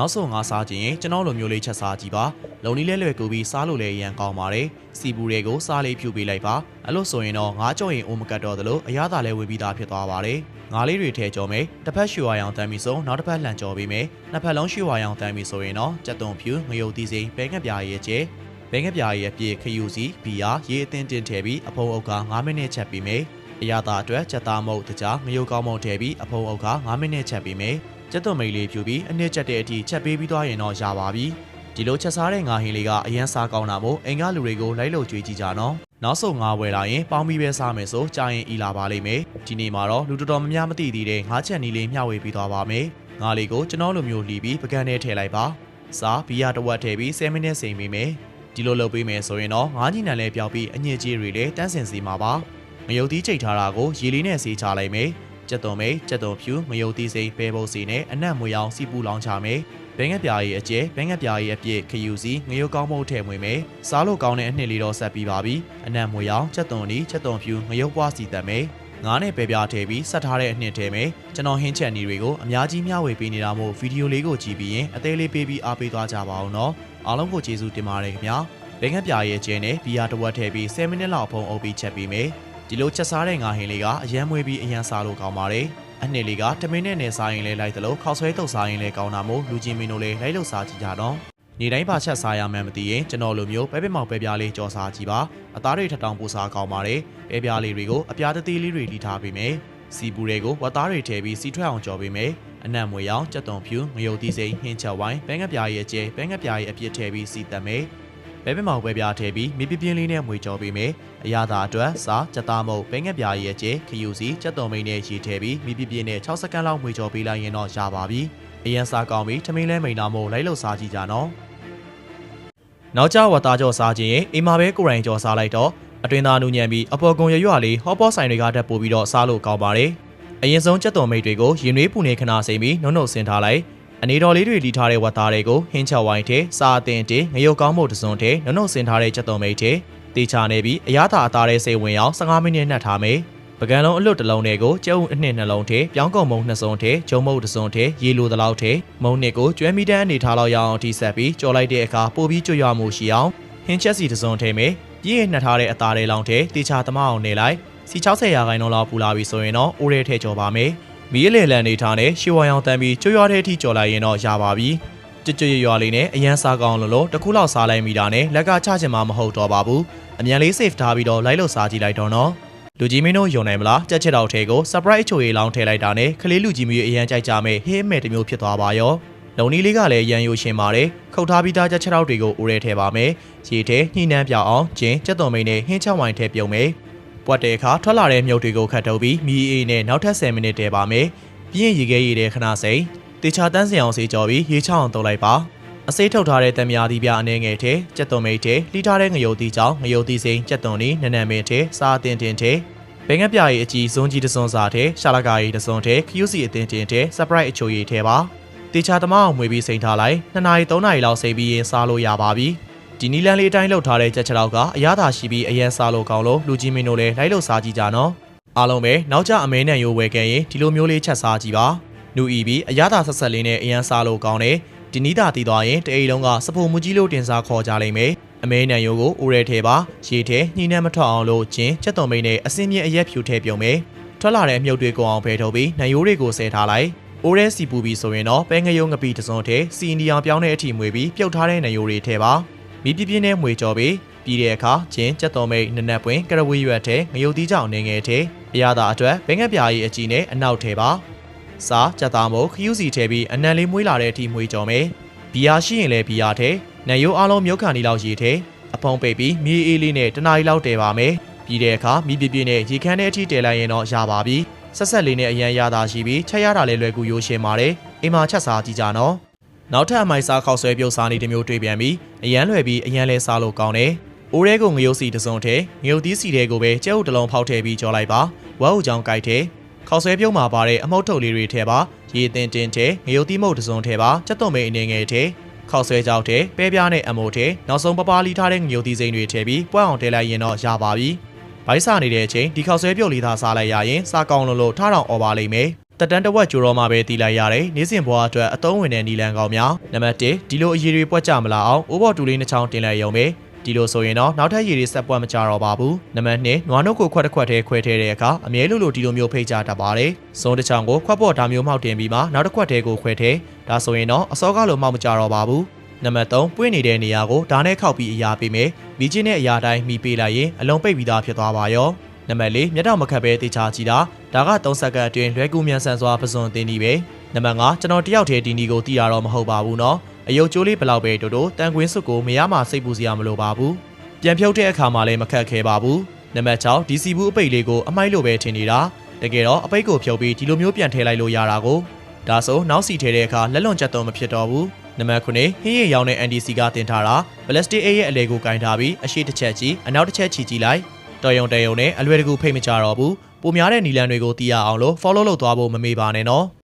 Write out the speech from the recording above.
နောက်ဆုံးငါစားခြင်းရင်ကျွန်တော်လိုမျိုးလေးချက်စားကြည့်ပါလုံနီးလဲလွယ်ကူပြီးစားလို့လည်းအရန်ကောင်းပါတယ်စီပူတွေကိုစားလေးဖြူပေးလိုက်ပါအဲ့လိုဆိုရင်တော့ငါကြော်ရင်အိုမကတ်တော့သလိုအရသာလည်းဝင်ပြီးသားဖြစ်သွားပါတယ်ငါလေးတွေထည့်ကြော်မယ်တစ်ဖက်ရွှေဝါရောင်တမ်းပြီးဆိုနောက်တစ်ဖက်လှန်ကြော်ပေးမယ်နှစ်ဖက်လုံးရွှေဝါရောင်တမ်းပြီးဆိုရင်တော့ကြက်သွန်ဖြူငရုတ်သီးစိမ်းပဲငှက်ပြားရဲ့ကျဲဘဲငှက်ပြားရဲ့အပြည့်ခယူစီဘီယာရေအသင်းတင်ထည့်ပြီးအဖုံအုပ်က9မိနစ်ချက်ပြီးမယ်အရသာအတွက်ချက်သားမုတ်တကြားငရုတ်ကောင်းမုတ်ထည့်ပြီးအဖုံအုပ်က9မိနစ်ချက်ပြီးမယ် ကျက်သွန်မိတ်လေးဖြူပြီးအနည်းချက်တဲ့အထိချက်ပေးပြီးသွားရင်တော့ရပါပြီဒီလိုချက်စားတဲ့ငါဟင်းလေးကအရန်စားကောင်းတာမို့အိမ်ကလူတွေကိုလိုက်လို့ကြွေးကြည့်ကြနော်နောက်ဆုံးငါဝယ်လာရင်ပေါင်းပြီးပဲစားမယ်ဆိုကြာရင်ဤလာပါလိမ့်မယ်ဒီနေ့မှာတော့လူတော်တော်များများမသိသေးတဲ့ငါးချက်နီးလေးမျှဝေပြီးသွားပါမယ်ငါလေးကိုကျွန်တော်လိုမျိုးလှီးပြီးပကန်းထဲထည့်လိုက်ပါစားဘီယာတစ်ဝက်ထည့်ပြီး10မိနစ်စိမ်ပေးမယ်ဒီလိုလုပ်ပေးမယ်ဆိုရင်တော့ငါးညီနံလေးပျောက်ပြီးအညစ်အကြေးတွေလည်းတန်းစင်စီမှာပါငရုတ်သီးချိန်ထားတာကိုရေလေးနဲ့ဆေးချလိုက်မယ် ကြက်သွန်မိတ်ကြက်သွန်ဖြူငရုတ်သီးစိမ်းပဲပုတ်စီနဲ့အနက်မွေအောင်စီပူလောင်းချမယ်ဘဲငက်ပြားရီအကျဲဘဲငက်ပြားရီအပြည့်ခယူစီငရုတ်ကောင်းမုတ်ထည့်မွေမယ်စားလို့ကောင်းတဲ့အနှစ်လေးတော့ဆက်ပြီးပါပြီအနက်မွေအောင်ကြက်သွန်နီကြက်သွန်ဖြူငရုတ်ပွားစီတက်မယ်ငါးနဲ့ပဲပြားထည့်ပြီးဆက်ထားတဲ့အနှစ်ထဲမယ်ကျွန်တော်ဟင်းချက်နီတွေကိုအများကြီးမျှဝေပေးနေတာမို့ဗီဒီယိုလေးကိုကြည့်ပြီးရင်အသေးလေးပေးပြီးအားပေးသွားကြပါအောင်နော်အားလုံးကိုကျေးဇူးတင်ပါတယ်ခင်ဗျာဘဲငက်ပြားရဲ့ကျဲနဲ့ဘီယာတစ်ဝက်ထည့်ပြီး10မိနစ်လောက်ဖုံးအုပ်ပြီးချက်ပြီးမယ် ဒီလိုချက်စားတဲ့ငါဟင်းလေးကအရန်မွေးပြီးအရန်စားလို့ကောင်းပါတယ်အနှစ်လေးကတမင်းနဲ့နဲ့စားရင်လည်းလိုက်သလိုခောက်ဆွဲတုပ်စားရင်လည်းကောင်းတာမို့လူချင်းမင်းတို့လည်းလိုက်လို့စားကြည့်ကြတော့နေတိုင်းပါချက်စားရမှန်းမသိရင်ကျွန်တော်လိုမျိုးပဲပဲမောင်ပဲပြားလေးကြော်စားကြည့်ပါအသားတွေထထောင်ပူစားကောင်းပါတယ်ပဲပြားလေးတွေကိုအပြားတသေးလေးတွေလှီထားပေးမယ်စီပူတွေကိုဝတ်သားတွေထည့်ပြီးစီထွက်အောင်ကြော်ပေးမယ်အနံ့မွေရောင်ကြက်သွန်ဖြူငရုတ်သီးစိမ်းဟင်းချက်ဝိုင်းဘဲငက်ပြားရဲ့ကျဲဘဲငက်ပြားရဲ့အပြစ်ထည့်ပြီးစီတက်မယ် ပဲပဲမောင်ပဲပြားထည့်ပြီးမြေပြပြင်းလေးနဲ့မွေကြော်ပေးမယ်အရသာအတွက်စားကြက်သားမုတ်ဘဲငက်ပြားရဲ့ကျဲခယူစီကြက်သွန်မိန်နဲ့ရေထည့်ပြီးမြေပြပြင်းနဲ့6စက္ကန့်လောက်မွေကြော်ပေးလိုက်ရင်တော့ရပါပြီအရင်စားကောင်းပြီးထမင်းလဲမိန်နာမို့လိုက်လို့စားကြည့်ကြနော်နောက်ကျဝတ်သားကြော်စားခြင်းရင်အိမ်မှာပဲကိုရိုင်းကြော်စားလိုက်တော့အတွင်သားနူညံပြီးအပေါ်ကုံရရွလေးဟောပေါ်ဆိုင်တွေကတက်ပို့ပြီးတော့စားလို့ကောင်းပါတယ်အရင်ဆုံးကြက်သွန်မိတ်တွေကိုရင်နွေးပူနေခဏစိမ့်ပြီးနှုတ်နှုတ်ဆင်ထားလိုက် အနေတော်လေးတွေလီထားတဲ့ဝတ်သားတွေကိုဟင်းချဝိုင်းထဲစားအသင်တင်ငရုတ်ကောင်းမှုတစ်စုံထဲနှုတ်နှုတ်ဆင်ထားတဲ့ကြက်သွန်မိတ်ထဲတေချာနေပြီးအရသာအသားတဲ့စိတ်ဝင်အောင်15မိနစ်နှက်ထားမယ်ပကံလုံးအလွတ်တစ်လုံးတွေကိုကျဲဥအနှစ်နှလုံးထဲပြောင်းကုန်မုံနှစ်စုံထဲဂျုံမုတ်တစ်စုံထဲရေလိုတလောက်ထဲမုံနှစ်ကိုကျွဲမီတန်းအနေထားလောက်ရအောင်ထိဆက်ပြီးကြော်လိုက်တဲ့အခါပိုပြီးကြွရမှုရှိအောင်ဟင်းချက်စီတစ်စုံထဲမှာပြည့်ရနှက်ထားတဲ့အသားတွေလောင်းထဲတေချာသမအောင်နေလိုက်စီ60ရာခိုင်နှုန်းလောက်ပူလာပြီဆိုရင်တော့အိုးရဲထဲကြော်ပါမယ် မီးလေလန်နေထားတဲ့ရှီဝါရောင်တန်းပြီးကြွရွာတဲ့အထိကြော်လိုက်ရင်တော့ရပါပြီကြွကြွရွာလေးနဲ့အရန်စားကောင်းလို့လို့တစ်ခုလောက်စားလိုက်မိတာနဲ့လက်ကချချင်မှမဟုတ်တော့ပါဘူးအမြန်လေး save ထားပြီးတော့လိုက်လို့စားကြည့်လိုက်တော့နော်လူကြီးမင်းတို့ယုံနိုင်မလားကြက်ချစ်တော်ထဲကို surprise ချိုရီလောင်းထည့်လိုက်တာနဲ့ကလေးလူကြီးမျိုးအရန်ကြိုက်ကြမဲ့ဟေးမဲ့တစ်မျိုးဖြစ်သွားပါရောလုံနီးလေးကလည်းရန်ယိုရှင်ပါတယ်ခုတ်ထားပြီးသားကြက်ချစ်တော်တွေကိုဦးရဲထဲပါမယ်ရေထဲညှိနှမ်းပြောင်းအောင်ကျင်းကြက်တော်မိန်နဲ့ဟင်းချက်ဝိုင်းထဲပြုံမယ် ပွက်တဲ့အခါထွက်လာတဲ့မြုပ်တွေကိုခတ်ထုတ်ပြီးမီးအေးနဲ့နောက်ထပ်10မိနစ်တည်းပါမယ်ပြီးရင်ရေခဲရည်တဲ့ခဏစိန်တေချာတန်းစင်အောင်စေးကြော်ပြီးရေချောင်းအောင်တုပ်လိုက်ပါအစိမ်းထုတ်ထားတဲ့တံမြာသီးပြအနေငယ်ထဲကြက်သွန်မိတ်ထဲလှီထားတဲ့ငရုတ်သီးကြောင့်ငရုတ်သီးစိမ်းကြက်သွန်နီနနံမင်းထဲစားအတင်တင်ထဲဘင်္ဂပြာရီအကြီးစွန်းကြီးတစွန်းစာထဲရှာလကာရီတစွန်းထဲခရူးစီအတင်တင်ထဲ surprise အချိုရည်ထဲပါတေချာသမားအောင်မွေပြီးစိန်ထားလိုက်2နာရီ3နာရီလောက်စိတ်ပြီးရင်စားလို့ရပါပြီ ဒီနီလန်လေးအတိုင်းလှုပ်ထားတဲ့ကြက်ချလောက်ကအရသာရှိပြီးအရန်စားလို့ကောင်းလို့လူကြီးမင်းတို့လည်းလိုက်လို့စားကြည့်ကြနော်အားလုံးပဲနောက်ကျအမဲနဲ့ရိုးဝဲခဲ့ရင်ဒီလိုမျိုးလေးချက်စားကြည့်ပါနူအီပြီးအရသာဆက်ဆက်လေးနဲ့အရန်စားလို့ကောင်းတယ်ဒီနီးတာတည်သွားရင်တအိမ်လုံးကစပုံမူကြီးလို့တင်စားခေါ်ကြလိမ့်မယ်အမဲနံရိုးကိုဦးရဲထဲပါရေထဲညှိနှံမထွက်အောင်လို့ချင်းချက်သွန်မိန်နဲ့အစင်းမြင့်အရက်ဖြူထဲပြုံမယ်ထွက်လာတဲ့အမြုပ်တွေကုန်အောင်ဖယ်ထုတ်ပြီးနံရိုးတွေကိုဆဲထားလိုက်အိုးရဲစီပူပြီးဆိုရင်တော့ပဲငရုံငပီတစုံထဲစီအင်ဒီအောင်ပြောင်းတဲ့အထိမွေပြီးပြုတ်ထားတဲ့နံရိုးတွေထဲပါ မိပြပြင်းနဲ့မွေကြော်ပြီးပြီးတဲ့အခါချင်းချက်သွန်မိန်နနက်ပွင့်ကရဝီရွက်ထဲငရုတ်တီးကြောင်နေငယ်ထဲအရသာအတွက်ဘဲငက်ပြာကြီးအကြီးနဲ့အနောက်ထဲပါစားကြက်သားမို့ခရူးစီထဲပြီးအနံလေးမွေးလာတဲ့အထိမွေကြော်မယ်ဘီယာရှိရင်လည်းဘီယာထဲနံရိုးအားလုံးမြုပ်ခါနီလောက်ရေထဲအဖုံးပိတ်ပြီးမြေအေးလေးနဲ့တနားရီလောက်တည်ပါမယ်ပြီးတဲ့အခါမိပြပြနဲ့ရေခမ်းတဲ့အထိတည်လိုက်ရင်တော့ရပါပြီဆက်ဆက်လေးနဲ့အရန်ရတာရှိပြီးချက်ရတာလည်းလွယ်ကူရိုးရှင်းပါတယ်အိမ်မှာချက်စားကြည့်ကြနော် နောက်ထပ်အမိုက်စားခောက်ဆွဲပြုတ်စားနေတစ်မျိုးတွေ့ပြန်ပြီးအရန်လွယ်ပြီးအရန်လဲစားလို့ကောင်းတယ်အိုးရဲကိုငရုတ်စီတစ်စုံထဲငရုတ်သီးစီတွေကိုပဲကျဲဥတလုံးဖောက်ထည့်ပြီးကြော်လိုက်ပါဝက်ဥချောင်းကြိုက်ထဲခောက်ဆွဲပြုံးမှာပါတဲ့အမှုတ်ထုတ်လေးတွေထဲပါရေတင်တင်ထဲငရုတ်သီးမုတ်တစ်စုံထဲပါချက်သွန်မိန်အနေငယ်ထဲခောက်ဆွဲကြောက်ထဲပဲပြားနဲ့အမိုထဲနောက်ဆုံးပပလီထားတဲ့ငရုတ်သီးစိမ်းတွေထဲပြီးပွက်အောင်တဲလိုက်ရင်တော့ရပါပြီဘိုက်စာနေတဲ့အချိန်ဒီခောက်ဆွဲပြုတ်လေးသားစားလိုက်ရရင်စားကောင်းလို့လို့ထားတောင်អော်ပါလိမ့်မယ် တက်တန်းတစ်ဝက်ကြိုတော့မှပဲတီးလိုက်ရတယ်။နေ့စဉ်ဘဝအတွက်အသုံးဝင်တဲ့နီလန်ကောင်များနံပါတ်1ဒီလိုအရေးတွေပွက်ကြမလာအောင်အိုးဘော်တူလေးနှစ်ချောင်းတင်လိုက်ရုံပဲဒီလိုဆိုရင်တော့နောက်ထပ်ရည်တွေဆက်ပွက်မကြတော့ပါဘူးနံပါတ်2နွားနှုတ်ကိုခွက်တစ်ခွက်တည်းခွဲထည့်တဲ့အခါအမြဲလိုလိုဒီလိုမျိုးဖိတ်ကြတတ်ပါတယ်စုံတစ်ချောင်းကိုခွက်ပေါ်ဒါမျိုးမှောက်တင်ပြီးမှနောက်တစ်ခွက်တည်းကိုခွဲထည့်ဒါဆိုရင်တော့အစောကလိုမှောက်မကြတော့ပါဘူးနံပါတ်3ပွင့်နေတဲ့နေရာကိုဓာတ်နဲ့ခောက်ပြီးအရာပေးမယ်မိချင်းတဲ့အရာတိုင်းမိပေးလိုက်ရင်အလုံးပိတ်ပြီးသားဖြစ်သွားပါရော နံပါတ်၄မျက်တောင်မခတ်ပဲတေချာကြည့်တာဒါက3စက္ကန့်အတွင်းလွဲကူမြန်ဆန်စွာပစွန်တင်နေပဲနံပါတ်5ကျွန်တော်တယောက်တည်းဒီနီကိုတီးတာတော့မဟုတ်ပါဘူးနော်အယုတ်ကျိုးလေးဘလောက်ပဲတိုးတိုးတန်ခွင်းစုကိုမရမှစိတ်ပူစရာမလိုပါဘူးပြန်ဖြုတ်တဲ့အခါမှာလည်းမခက်ခဲပါဘူးနံပါတ်6ဒီစီဘူးအပိတ်လေးကိုအမိုက်လိုပဲထင်နေတာတကယ်တော့အပိတ်ကိုဖြုတ်ပြီးဒီလိုမျိုးပြန်ထည့်လိုက်လို့ရတာကိုဒါဆိုနောက်စီထည့်တဲ့အခါလက်လွန်ချက်တော့မဖြစ်တော့ဘူးနံပါတ်9ဟင်းရည်ရောင်းတဲ့ NDC ကတင်ထားတာ Plastic A ရဲ့အလေကိုကင်ထားပြီးအရှိတစ်ချက်ကြီးအနောက်တစ်ချက်ချီကြည့်လိုက် တော်ယုံတယုံနဲ့အလွယ်တကူဖိတ်မကြတော့ဘူးပိုများတဲ့နီလန်တွေကိုတီးရအောင်လို့ follow လုပ်သွားဖို့မမေ့ပါနဲ့နော်